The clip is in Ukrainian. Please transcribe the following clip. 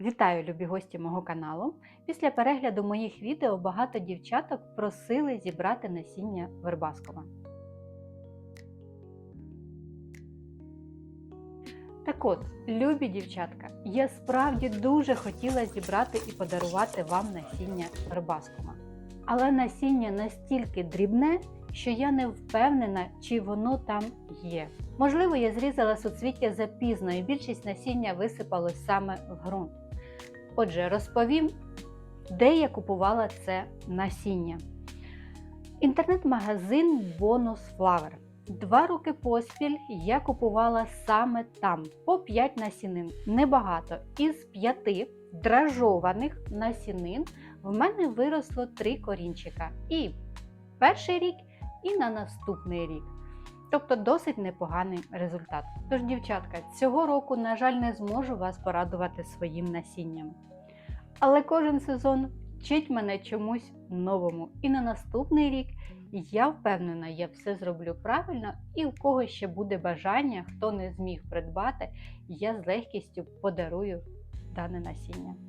Вітаю, любі гості мого каналу. Після перегляду моїх відео багато дівчаток просили зібрати насіння вербаскова. Так от, любі дівчатка, я справді дуже хотіла зібрати і подарувати вам насіння вербаскова. Але насіння настільки дрібне, що я не впевнена, чи воно там є. Можливо, я зрізала суцвіття запізно і більшість насіння висипалось саме в ґрунт. Отже, розповім, де я купувала це насіння. Інтернет-магазин Bonus Flower. Два роки поспіль я купувала саме там по 5 насінин. Небагато. Із 5 дражованих насінин в мене виросло 3 корінчика. І перший рік, і на наступний рік. Тобто досить непоганий результат. Тож, дівчатка, цього року, на жаль, не зможу вас порадувати своїм насінням. Але кожен сезон вчить мене чомусь новому. І на наступний рік я впевнена, я все зроблю правильно, і у кого ще буде бажання, хто не зміг придбати, я з легкістю подарую дане насіння.